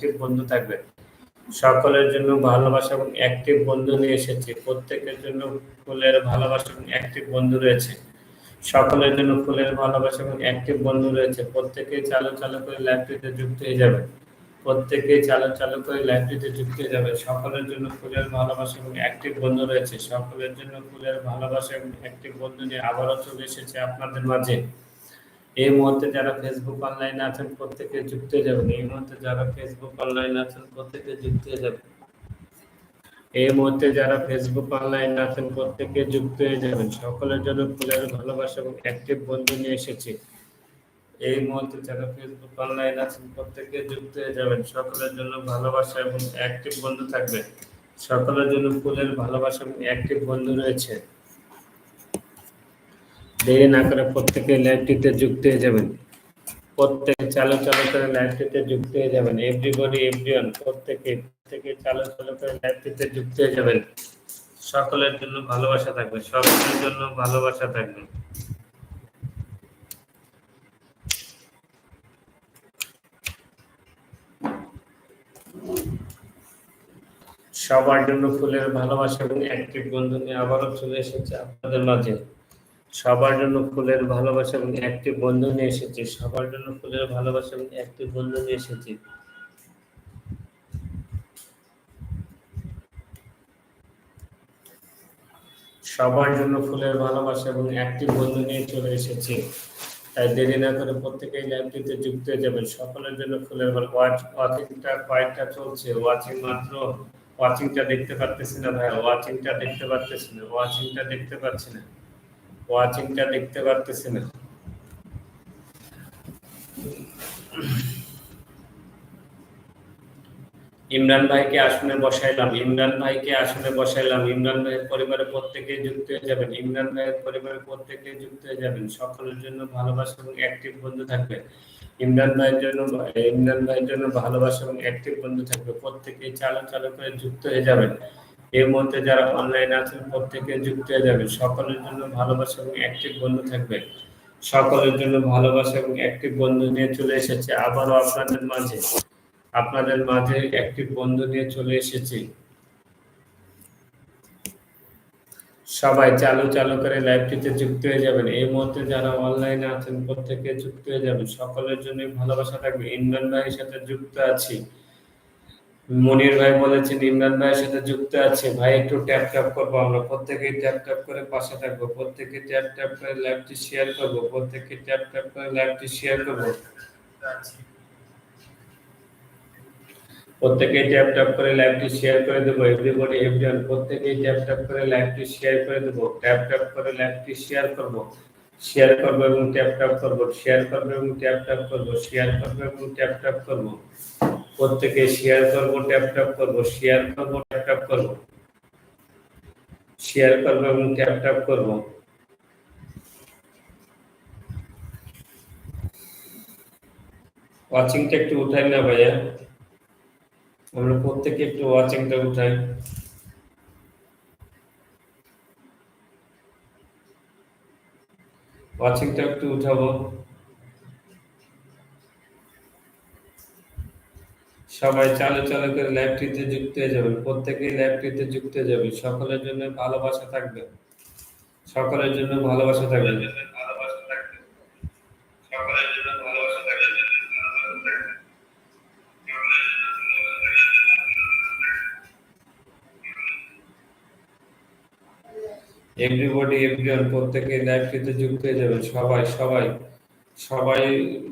Active বন্ধু থাকবে। সকলের জন্য ভালোবাসা এবং অ্যাক্টিভ বন্ধু নিয়ে এসেছে। প্রত্যেকের জন্য ফুলের ভালোবাসা এবং অ্যাক্টিভ বন্ধু রয়েছে। সকলের জন্য ফুলের ভালোবাসা এবং অ্যাক্টিভ বন্ধু রয়েছে। প্রত্যেকেই চালু চালু করে লাইভটিতে যুক্ত হয়ে যাবে। প্রত্যেকেই চালু চালু করে লাইভটিতে যুক্ত হয়ে যাবে। সকলের জন্য ফুলের ভালোবাসা এবং অ্যাক্টিভ বন্ধু রয়েছে। সকলের জন্য ফুলের ভালোবাসা এবং অ্যাক্টিভ বন্ধু নিয়ে আবারও চলে এসেছে আপনাদের মাঝে। এই মুহূর্তে যারা ফেসবুক অনলাইনে আছেন, প্রত্যেকে যুক্ত হয়ে যাবেন। এই মুহূর্তে যারা ফেসবুক অনলাইনে আছেন, প্রত্যেকে যুক্ত হয়ে যাবেন। এই মুহূর্তে যারা ফেসবুক অনলাইন আছেন, প্রত্যেকে যুক্ত হয়ে যাবেন। সকলের জন্য ফুলের ভালোবাসা এবং অ্যাক্টিভ বন্ধু নিয়ে এসেছি। এই মুহূর্তে যারা ফেসবুক অনলাইন আছেন, প্রত্যেকে যুক্ত হয়ে যাবেন। সকলের জন্য ভালোবাসা এবং অ্যাক্টিভ বন্ধু থাকবে। সকলের জন্য ফুলের ভালোবাসা এবং অ্যাক্টিভ বন্ধু রয়েছে। দেরি না করে প্রত্যেকে লাইভটিতে যুক্ত হয়ে যাবেন। প্রত্যেক চালু চালু করে লাইভটিতে যুক্ত হয়ে যাবেন। এভরিবডি এভরিওয়ান প্রত্যেকে প্রত্যেকে চালু চালু করে লাইভটিতে যুক্ত হয়ে যাবেন। সকলের জন্য ভালোবাসা থাকবে, সকলের জন্য ভালোবাসা থাকবে। সবার জন্য ফুলের ভালোবাসা এবং অ্যাক্টিভ বন্ধু নিয়ে আবারও চলে এসেছে আপনাদের মাঝে। সবার জন্য ফুলের ভালোবাসা এবং অ্যাক্টিভ বন্ধু নিয়ে এসেছি। সবার জন্য ফুলের ভালোবাসা এবং অ্যাক্টিভ বন্ধু নিয়ে এসেছি। সবার জন্য ফুলের ভালোবাসা এবং অ্যাক্টিভ বন্ধু নিয়ে চলে এসেছি। তাই দেরি না করে প্রত্যেকেই লাইভটিতে যুক্ত হয়ে যাবেন। সকলের জন্য ফুলের ওয়াচিংটা কয়েকটা চলছে। ওয়াচিং মাত্র ওয়াচিংটা দেখতে পারতেছি না ভাই ওয়াচিংটা দেখতে পারতেছি না। ওয়াচিংটা দেখতে পাচ্ছি না। ওয়াচিংটা দেখতে পারতেছি না। ইমরান ভাইকে আসনে বসাইলাম, ইমরান ভাইকে আসনে বসাইলাম, ইমরান ভাইয়ের পরিবারের প্রত্যেকে যুক্ত হয়ে যাবেন, ইমরান ভাইয়ের পরিবারের প্রত্যেকে যুক্ত হয়ে যাবেন, সকলের জন্য ভালোবাসা এবং অ্যাক্টিভ বন্ধু থাকবে। ইমরান ভাইয়ের জন্য ইমরান ভাইয়ের জন্য ভালোবাসা এবং অ্যাক্টিভ বন্ধু থাকবে প্রত্যেকে চালু চালু করে যুক্ত হয়ে যাবেন। এর মধ্যে যারা অনলাইন আছেন প্রত্যেকে যুক্ত হয়ে যাবে সকলের জন্য ভালোবাসা এবং অ্যাক্টিভ বন্ধু থাকবে। সকলের জন্য ভালোবাসা এবং অ্যাক্টিভ বন্ধু নিয়ে চলে এসেছে। আবারও আপনাদের মাঝে আপনাদের মাঝে অ্যাক্টিভ বন্ধু নিয়ে চলে এসেছি। সবাই চালু চালু করে লাইভটিতে যুক্ত হয়ে যাবেন। এই মুহূর্তে যারা অনলাইনে আছেন প্রত্যেকে যুক্ত হয়ে যাবেন। সকলের জন্য ভালোবাসা থাকবে। ইমরান ভাইয়ের সাথে যুক্ত আছি। মনির ভাই বলেছেন ইমরান ভাইয়ের সাথে যুক্ত আছে ভাই একটু ট্যাপ ট্যাপ করব আমরা প্রত্যেকেই ট্যাপ ট্যাপ করে পাশে থাকব প্রত্যেকে ট্যাপ ট্যাপ করে লাইভটি শেয়ার করব প্রত্যেকে ট্যাপ ট্যাপ করে লাইভটি শেয়ার করব প্রত্যেকেই ট্যাপ ট্যাপ করে লাইভটি শেয়ার করে দেবো এভরিবডি এভরিওয়ান প্রত্যেকেই ট্যাপ ট্যাপ করে লাইভটি শেয়ার করে দেবো ট্যাপ ট্যাপ করে লাইভটি শেয়ার করব শেয়ার করব এবং ট্যাপ ট্যাপ করব শেয়ার করব এবং ট্যাপ ট্যাপ করব শেয়ার করব এবং ট্যাপ ট্যাপ করব প্রত্যেকে শেয়ার করব ট্যাপ ট্যাপ করব শেয়ার করব ট্যাপ ট্যাপ করব। শেয়ার করব এবং ট্যাপ ট্যাপ করব। ওয়াচিংটা একটু উঠাই না ভাইয়া। আমরা প্রত্যেকে একটু ওয়াচিংটা উঠাই। ওয়াচিংটা একটু উঠাবো। সবাই চালু চালু করে লাইভটিতে যুক্ত হয়ে যাবেন, প্রত্যেকেই লাইভটিতে যুক্ত হয়ে যাবে সকলের জন্য ভালোবাসা থাকবে। সকলের জন্য ভালোবাসা থাকবে। ভালোবাসা থাকবে সকলের জন্য ভালোবাসা থাকবে। এভরিবডি এভরিওয়ান প্রত্যেকে লাইভটিতে যুক্ত হয়ে যাবেন। সবাই সবাই। সবাই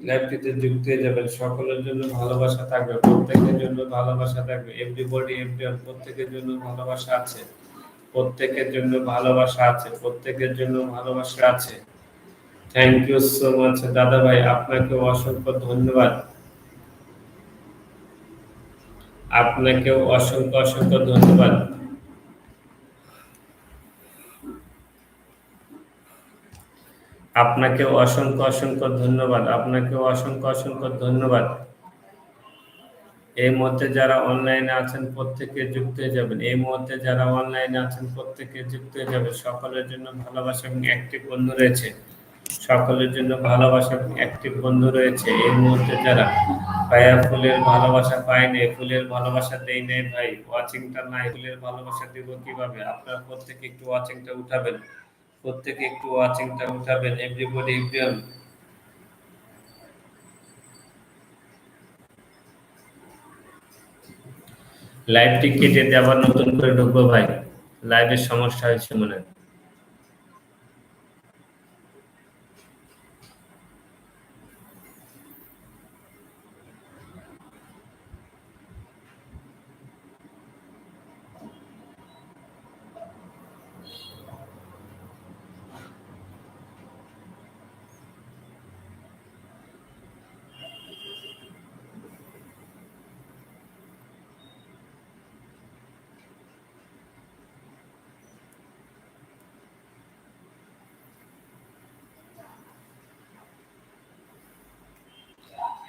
লাইভটিতে যুক্ত হয়ে যাবেন। সকলের জন্য ভালোবাসা থাকবে, প্রত্যেকের জন্য ভালোবাসা থাকবে। এভরিবডি এভরিওয়ান প্রত্যেকের জন্য ভালোবাসা আছে। প্রত্যেকের জন্য ভালোবাসা আছে, প্রত্যেকের জন্য ভালোবাসা আছে। থ্যাংক ইউ সো মাচ দাদা ভাই, আপনাকে অসংখ্য ধন্যবাদ। আপনাকেও অসংখ্য অসংখ্য ধন্যবাদ। আপনাকে অসংখ্য অসংখ্য ধন্যবাদ, আপনাকে অসংখ্য অসংখ্য ধন্যবাদ। এই মুহূর্তে যারা অনলাইনে আছেন, প্রত্যেকে যুক্ত হয়ে যাবেন। এই মুহূর্তে যারা অনলাইনে আছেন, প্রত্যেকে যুক্ত হয়ে যাবে সকলের জন্য ভালোবাসা এবং একটি বন্ধু রয়েছে। সকলের জন্য ভালোবাসা এবং একটি বন্ধু রয়েছে। এই মুহূর্তে যারা ভাইয়া ফুলের ভালোবাসা পায়নি ফুলের ভালোবাসা দেই নাই ভাই ওয়াচিংটা নাই, ফুলের ভালোবাসা দিব কীভাবে? আপনারা প্রত্যেকে একটু ওয়াচিংটা উঠাবেন। প্রত্যেকে একটু ওয়াচিংটা উঠাবেন এভরিবডি এভরিওয়ান লাইভটি কেটে দিয়ে আবার নতুন করে ঢুকবো ভাই। লাইভের সমস্যা হয়েছে মনে হয়।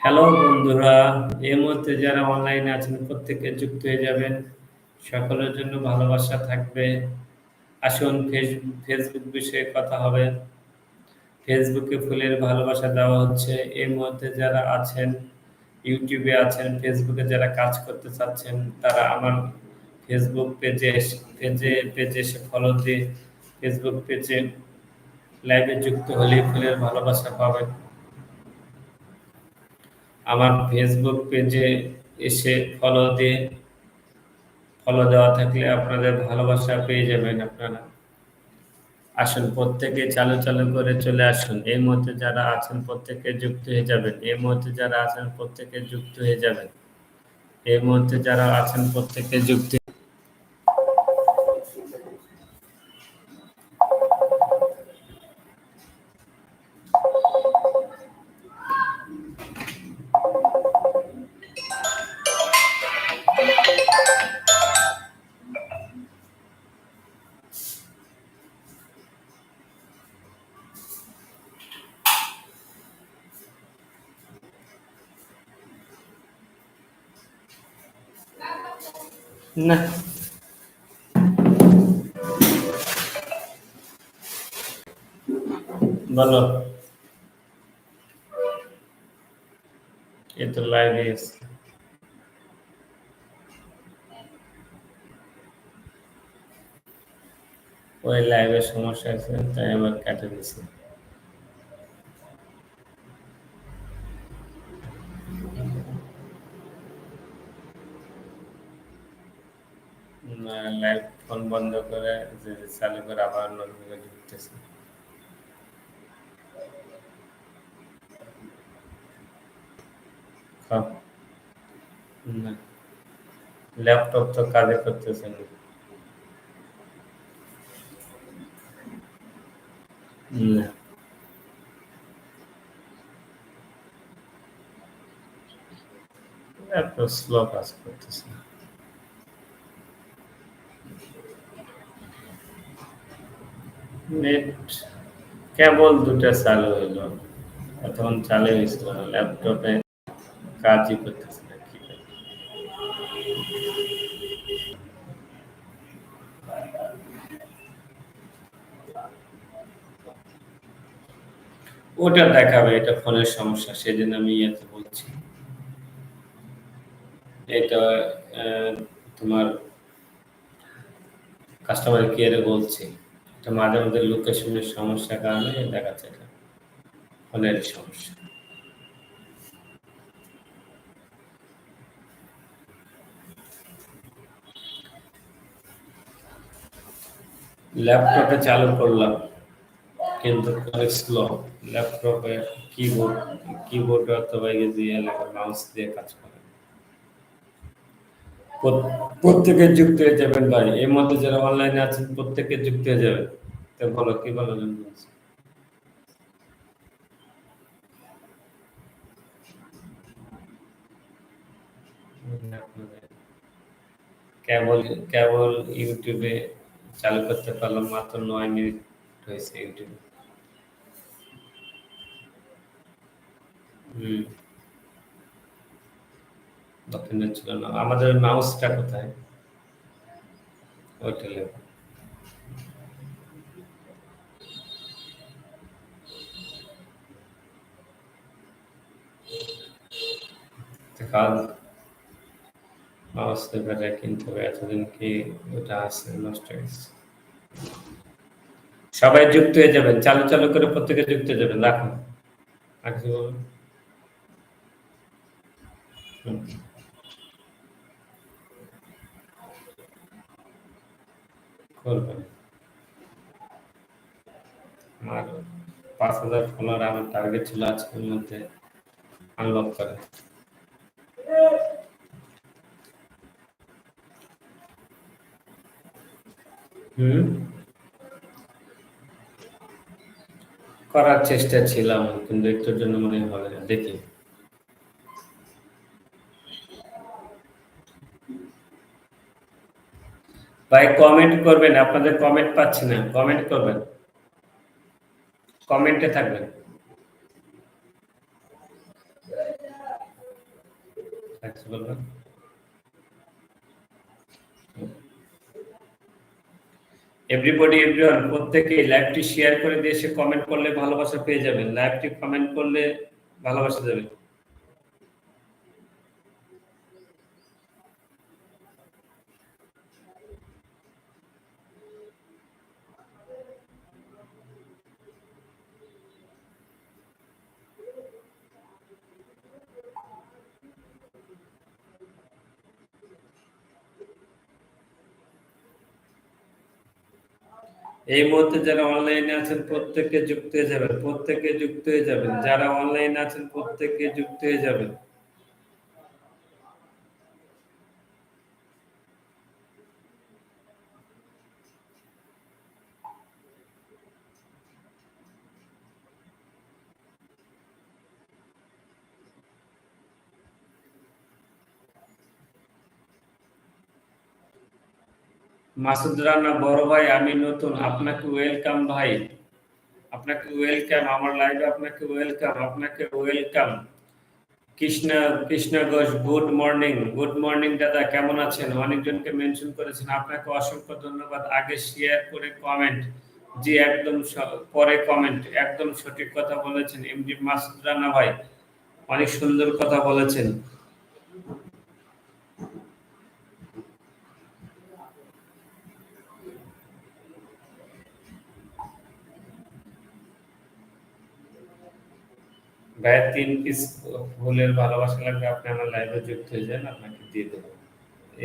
হ্যালো বন্ধুরা, এই মুহূর্তে যারা অনলাইনে আছেন, প্রত্যেকে যুক্ত হয়ে যাবেন। সকলের জন্য ভালোবাসা থাকবে। আসুন ফেসবুক বিষয়ে কথা হবে। ফেসবুকে ফুলের ভালোবাসা দেওয়া হচ্ছে। এই মুহূর্তে যারা আছেন ইউটিউবে আছেন ফেসবুকে যারা কাজ করতে চাচ্ছেন, তারা আমার ফেসবুক পেজে পেজে পেজে এসে ফলো দিয়ে ফেসবুক পেজে লাইভে যুক্ত হলে ফুলের ভালোবাসা পাবেন। আমার ফেসবুক পেজে এসে ফলো দিয়ে ফলো দেওয়া থাকলে আপনাদের ভালোবাসা পেয়ে যাবেন আপনারা। আসুন, প্রত্যেকে চালু চালু করে চলে আসুন। এই মুহূর্তে যারা আছেন, প্রত্যেকে যুক্ত হয়ে যাবেন। এই মুহূর্তে যারা আছেন, প্রত্যেকে যুক্ত হয়ে যাবেন। এই মুহূর্তে যারা আছেন, প্রত্যেকে যুক্ত না। বলো। এ তো লাইভে আছে ওই লাইভের সমস্যা আছে তাই আবার কেটে দিছি। লাইভ ফোন বন্ধ করে যে চালু করে আবার নতুন করে ঢুকতেছে ল্যাপটপ তো কাজে করতেছে না। না। এত স্লো কাজ করতেছে নেট কেবল দুটা চালু হইল। তখন চালু হয়েছিল ল্যাপটপে কাজই করতেছে ওটা দেখাবে, এটা ফোনের সমস্যা সেদিন আমি বলছি। এটা তোমার কাস্টমার কেয়ারে বলছি। এটা মাঝে মাঝে লোকেশনের সমস্যার কারণে দেখাচ্ছে এটা। ফোনের সমস্যা। ল্যাপটপে চালু করলাম, কিন্তু অনেক স্লো ল্যাপটপে কিবোর্ড কিবোর্ড অথবা দিয়ে মাউস দিয়ে কাজ করে। প্রত্যেকে যুক্ত হয়ে যাবেন ভাই। এর মধ্যে যারা অনলাইনে আছেন, প্রত্যেকে যুক্ত হয়ে যাবেন। তো বলো, কি বলো কেবল কেবল ইউটিউবে চালু করতে পারলাম, মাত্র নয় মিনিট হয়েছে ইউটিউবে। হুম। ডকুমেন্ট ছিল না। আমাদের মাউসটা কোথায়? ওইটা লেখো। কাজ মাউস লেভারে কিন্তু এতদিন কি ওটা আছে? নষ্ট হয়ে সবাই যুক্ত হয়ে যাবেন, চালু চালু করে প্রত্যেকে যুক্ত হয়ে যাবেন। রাখুন। আর কিছু বলুন করবেন। আমার পাঁচ হাজার ফলোয়ার আমার টার্গেট ছিল আজকের মধ্যে আনলক করে। হুম? করার চেষ্টা ছিলাম, কিন্তু একটুর জন্য মনে হবে দেখি। ভাই কমেন্ট করবেন, আপনাদের কমেন্ট পাচ্ছি না কমেন্ট করবেন। কমেন্টে থাকবেন। এভরিবডি এভরিওয়ান প্রত্যেকে লাইভটি শেয়ার করে দিয়ে সে কমেন্ট করলে ভালোবাসা পেয়ে যাবেন। লাইভটি কমেন্ট করলে ভালোবাসা যাবে এই মুহূর্তে যারা অনলাইনে আছেন, প্রত্যেককে যুক্ত হয়ে যাবেন, প্রত্যেককে যুক্ত হয়ে যাবেন। যারা অনলাইনে আছেন, প্রত্যেককে যুক্ত হয়ে যাবেন। মাসুদ রানা, বড় ভাই, আমি নতুন। আপনাকে ওয়েলকাম ভাই। আপনাকে ওয়েলকাম আমার লাইভে আপনাকে ওয়েলকাম আপনাকে welcome Krishna Krishna Ghosh good morning good morning দাদা, কেমন আছেন? অনেকজনকে মেনশন করেছেন। আপনাকে অসংখ্য ধন্যবাদ। আগে শেয়ার করে কমেন্ট জি, একদম পরে কমেন্ট একদম সঠিক কথা বলেছেন এমডি মাসুদ রানা ভাই। অনেক সুন্দর কথা বলেছেন। ভাইয়ের তিন পিস ফুলের ভালোবাসা লাগবে, আপনি আমার লাইভে যুক্ত হয়ে যান, আপনাকে দিয়ে দেবো।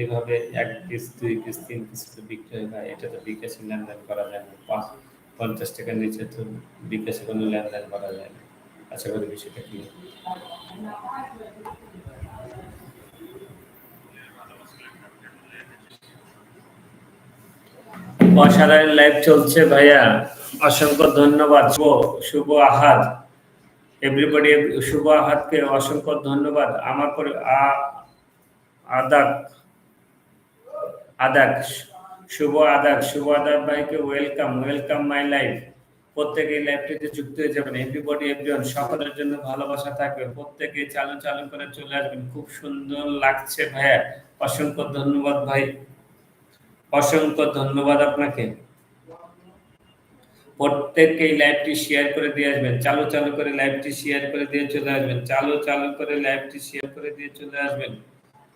এইভাবে এক পিস দুই পিস তিন পিস তো বিক্রি হয়। ভাই, এটা তো বিকাশে লেনদেন করা যায় না। পাঁচ পঞ্চাশ টাকার নিচে তো বিকাশে কোনো লেনদেন করা যায় না। আশা করি বিষয়টা কি অসাধারণ লাইভ চলছে, ভাইয়া। অসংখ্য ধন্যবাদ। শুভ শুভ আহাদ এভরিবডি শুভ আহাদকে অসংখ্য ধন্যবাদ। আমার পরে আদাক আদাক, শুভ আদাক শুভ আদাক ভাইকে ওয়েলকাম ওয়েলকাম মাই লাইফ প্রত্যেকে লাইভটিতে যুক্ত হয়ে যাবেন। এভরিবডি এভরিওয়ান সকলের জন্য ভালোবাসা থাকবে। প্রত্যেকে চালু চালু করে চলে আসবেন। খুব সুন্দর লাগছে ভাইয়া। অসংখ্য ধন্যবাদ ভাই। অসংখ্য ধন্যবাদ আপনাকে। প্রত্যেককে লাইভটি শেয়ার করে দিয়ে আসবেন। চালু চালু করে লাইভটি শেয়ার করে দিয়ে চলে আসবেন। চালু চালু করে লাইভটি শেয়ার করে দিয়ে চলে আসবেন।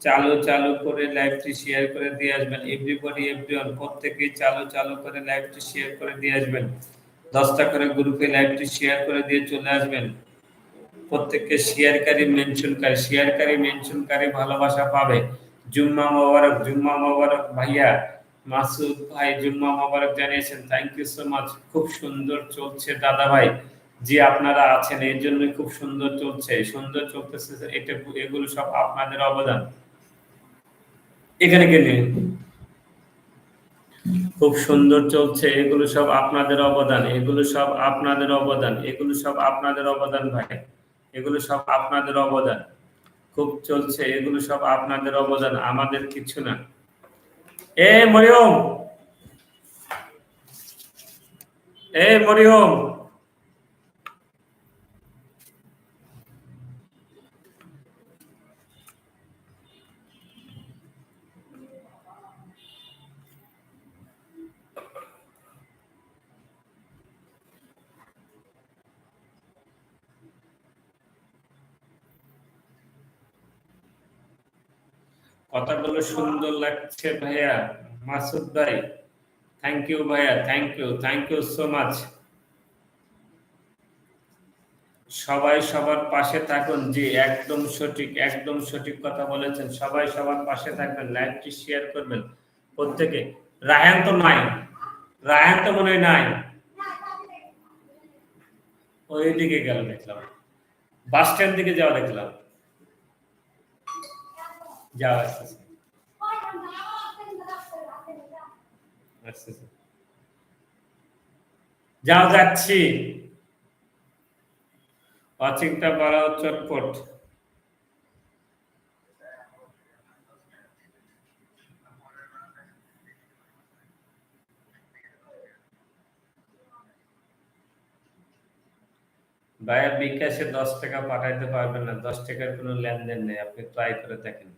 চালু চালু করে লাইভটি শেয়ার করে দিয়ে আসবেন। এভরিবডি এভরিওয়ান প্রত্যেকেই চালু চালু করে লাইভটি শেয়ার করে দিয়ে আসবেন। দশটা করে গ্রুপে লাইভটি শেয়ার করে দিয়ে চলে আসবেন। প্রত্যেককে শেয়ারকারী মেনশনকারী শেয়ারকারী মেনশনকারী ভালোবাসা পাবে। জুম্মা মোবারক জুম্মা মোবারক ভাইয়া মাসুদ ভাই জুম্মা মোবারক জানিয়েছেন থ্যাংক ইউ সো মাচ খুব সুন্দর চলছে দাদা ভাই। জি, আপনারা আছেন এই জন্য খুব সুন্দর চলছে। সুন্দর চলতেছে, এটা এগুলো সব আপনাদের অবদান। এখানে খুব সুন্দর চলছে, এগুলো সব আপনাদের অবদান, এগুলো সব আপনাদের অবদান, এগুলো সব আপনাদের অবদান ভাই। এগুলো সব আপনাদের অবদান। খুব চলছে, এগুলো সব আপনাদের অবদান, আমাদের কিছু না। এ মরিয়ম এ মরিয়ম কথাগুলো সুন্দর লাগছে ভাইয়া। মাসুদ ভাই থ্যাংক ইউ ভাইয়া thank you thank you so much সবাই সবার পাশে থাকুন। জি, একদম সঠিক একদম সঠিক কথা বলেছেন। সবাই সবার পাশে থাকবেন, লাইভটি শেয়ার করবেন প্রত্যেকে। রায়ান তো নাই, রায়ান তো মনে নাই। ওইদিকে গেল, দেখলাম। বাস স্ট্যান্ড দিকে যাওয়া দেখলাম। যাওয়া আসতেছে আসতেছে যাও যাচ্ছি। ওয়াচিংটা বাড়াও চটপট। ভাইয়া বিকাশে দশ টাকা পাঠাইতে পারবেন না, দশ টাকার কোনো লেনদেন নেই, আপনি ট্রাই করে দেখেন।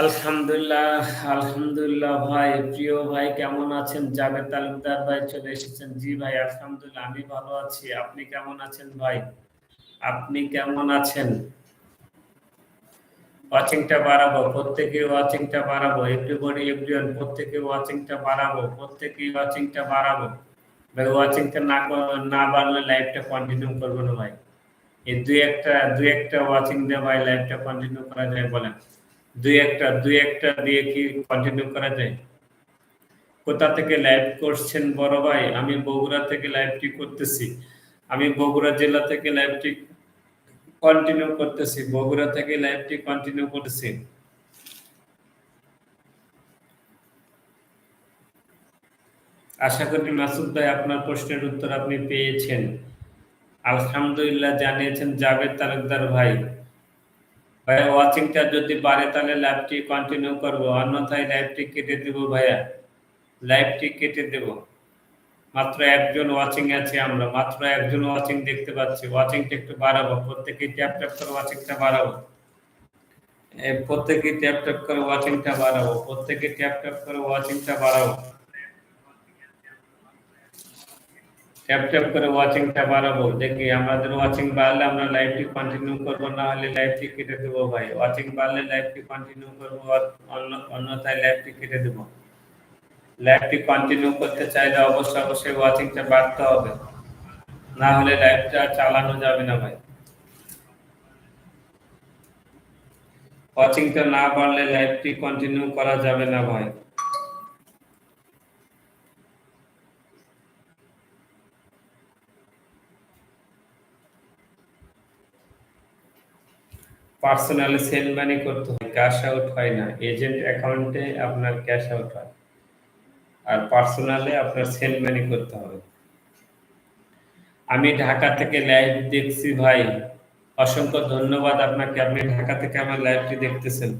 আলহামদুলিল্লাহ আলহামদুলিল্লাহ ভাই, প্রিয় ভাই, কেমন আছেন? জাবেদ তালুকদার ভাই চলে এসেছেন। জি ভাই, আলহামদুলিল্লাহ, আমি ভালো আছি। আপনি কেমন আছেন ভাই? আপনি কেমন আছেন? ওয়াচিংটা বাড়াবো, প্রত্যেকে ওয়াচিংটা বাড়াবো। এভরিবডি এভরিওয়ান প্রত্যেকে ওয়াচিংটা বাড়াবো, প্রত্যেকে ওয়াচিংটা বাড়াবো। ভাই, ওয়াচিংটা না না বাড়লে লাইভটা কন্টিনিউ করব না ভাই। এই দুই একটা দুই একটা ওয়াচিং দিয়ে ভাই লাইভটা কন্টিনিউ করা যায় বলেন। দুই একটা দুই একটা দিয়ে কি কন্টিনিউ করা যায়? কোথা থেকে লাইভ করছেন বড় ভাই? আমি বগুড়া থেকে লাইভটি করতেছি। আমি বগুড়া জেলা থেকে লাইভটি কন্টিনিউ করতেছি। বগুড়া থেকে লাইভটি কন্টিনিউ করতেছি। আশা করি মাসুদ ভাই আপনার প্রশ্নের উত্তর আপনি পেয়েছেন। আলহামদুলিল্লাহ জানিয়েছেন জাভেদ তালুকদার ভাই। ভাইয়া ওয়াচিংটা যদি বাড়ে তাহলে লাইভটি কন্টিনিউ করব। অন্যথায় লাইভটি কেটে দেব ভাইয়া। লাইভটি কেটে দেব। মাত্র একজন ওয়াচিং আছে আমরা। মাত্র একজন ওয়াচিং দেখতে পাচ্ছি। ওয়াচিংটা একটু বাড়াবো। প্রত্যেকেই ট্যাপ ট্যাপ করে ওয়াচিংটা বাড়াবো। প্রত্যেকে ট্যাপ ট্যাপ করে ওয়াচিংটা বাড়াবো। প্রত্যেকে ট্যাপ ট্যাপ করে ওয়াচিংটা বাড়াবো। ট্যাপ ট্যাপ করে ওয়াচিংটা বাড়াবো। দেখি আমাদের ওয়াচিং বাড়লে আমরা লাইভটি কন্টিনিউ করব, না হলে লাইভটি কেটে দেবো ভাই। ওয়াচিং বাড়লে লাইভটি কন্টিনিউ করব অন্যথায় লাইভটি কেটে দেবো। লাইভটি কন্টিনিউ করতে চাইলে অবশ্যই অবশ্যই ওয়াচিংটা বাড়তে হবে। না হলে লাইভটা চালানো যাবে না ভাই। ওয়াচিংটা না বাড়লে লাইভটি কন্টিনিউ করা যাবে না ভাই। পার্সোনালি সেল মানি করতে হয়, ক্যাশ আউট হয় না, এজেন্ট অ্যাকাউন্টে আপনার ক্যাশ আউট হয়। আর পার্সোনালে আপনার সেল মানি করতে হবে। আমি ঢাকা থেকে লাইভ দেখছি ভাই, অসংখ্য ধন্যবাদ আপনাকে, আপনি ঢাকা থেকে আমার লাইভটি দেখতেছেন।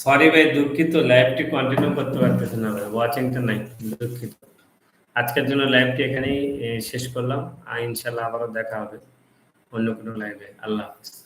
সরি ভাই, দুঃখিত। লাইভটি কন্টিনিউ করতে পারতেছে না ভাই। ওয়াচিংটা নাই, দুঃখিত। আজকের জন্য লাইভটি এখানেই শেষ করলাম। আর ইনশাল্লাহ আবারও দেখা হবে অন্য কোনো লাইভে আল্লাহ হাফিজ।